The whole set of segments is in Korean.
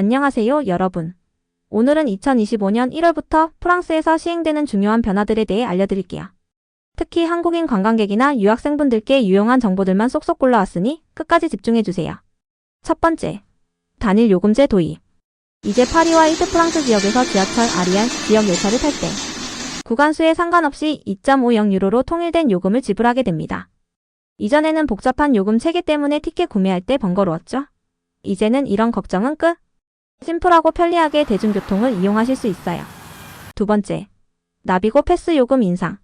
안녕하세요, 여러분. 오늘은 2025년 1월부터 프랑스에서 시행되는 중요한 변화들에 대해 알려드릴게요. 특히 한국인 관광객이나 유학생분들께 유용한 정보들만 쏙쏙 골라왔으니 끝까지 집중해주세요. 첫 번째, 단일 요금제 도입. 이제 파리와 이트 프랑스 지역에서 지하철 아리알 지역 열차를 탈 때 구간수에 상관없이 2.50 유로로 통일된 요금을 지불하게 됩니다. 이전에는 복잡한 요금 체계 때문에 티켓 구매할 때 번거로웠죠? 이제는 이런 걱정은 끝. 심플하고 편리하게 대중교통을 이용하실 수 있어요. 두 번째, 나비고 패스 요금 인상.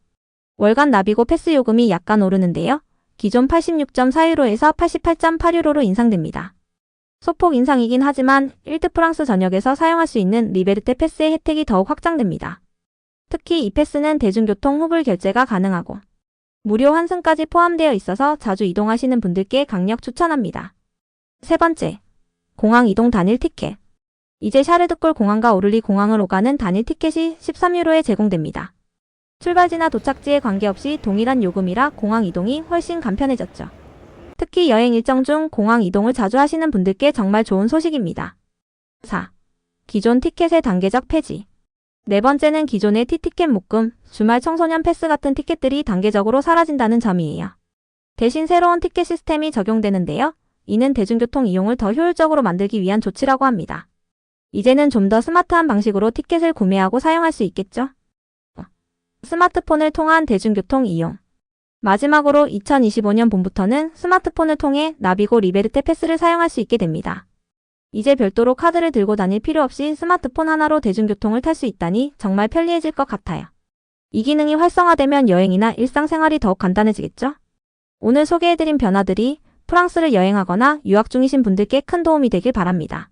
월간 나비고 패스 요금이 약간 오르는데요. 기존 86.4유로에서 88.8유로로 인상됩니다. 소폭 인상이긴 하지만 1드 프랑스 전역에서 사용할 수 있는 리베르테 패스의 혜택이 더욱 확장됩니다. 특히 이 패스는 대중교통 후불 결제가 가능하고 무료 환승까지 포함되어 있어서 자주 이동하시는 분들께 강력 추천합니다. 세 번째, 공항 이동 단일 티켓. 이제 샤르드골 공항과 오를리 공항을 오가는 단일 티켓이 13유로에 제공됩니다. 출발지나 도착지에 관계없이 동일한 요금이라 공항 이동이 훨씬 간편해졌죠. 특히 여행 일정 중 공항 이동을 자주 하시는 분들께 정말 좋은 소식입니다. 4. 기존 티켓의 단계적 폐지. 네 번째는 기존의 티티켓 묶음, 주말 청소년 패스 같은 티켓들이 단계적으로 사라진다는 점이에요. 대신 새로운 티켓 시스템이 적용되는데요. 이는 대중교통 이용을 더 효율적으로 만들기 위한 조치라고 합니다. 이제는 좀 더 스마트한 방식으로 티켓을 구매하고 사용할 수 있겠죠? 스마트폰을 통한 대중교통 이용. 마지막으로 2025년 봄부터는 스마트폰을 통해 나비고 리베르테 패스를 사용할 수 있게 됩니다. 이제 별도로 카드를 들고 다닐 필요 없이 스마트폰 하나로 대중교통을 탈 수 있다니 정말 편리해질 것 같아요. 이 기능이 활성화되면 여행이나 일상생활이 더욱 간단해지겠죠? 오늘 소개해드린 변화들이 프랑스를 여행하거나 유학 중이신 분들께 큰 도움이 되길 바랍니다.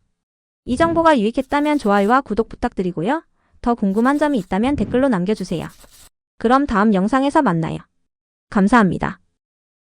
이 정보가 유익했다면 좋아요와 구독 부탁드리고요. 더 궁금한 점이 있다면 댓글로 남겨주세요. 그럼 다음 영상에서 만나요. 감사합니다.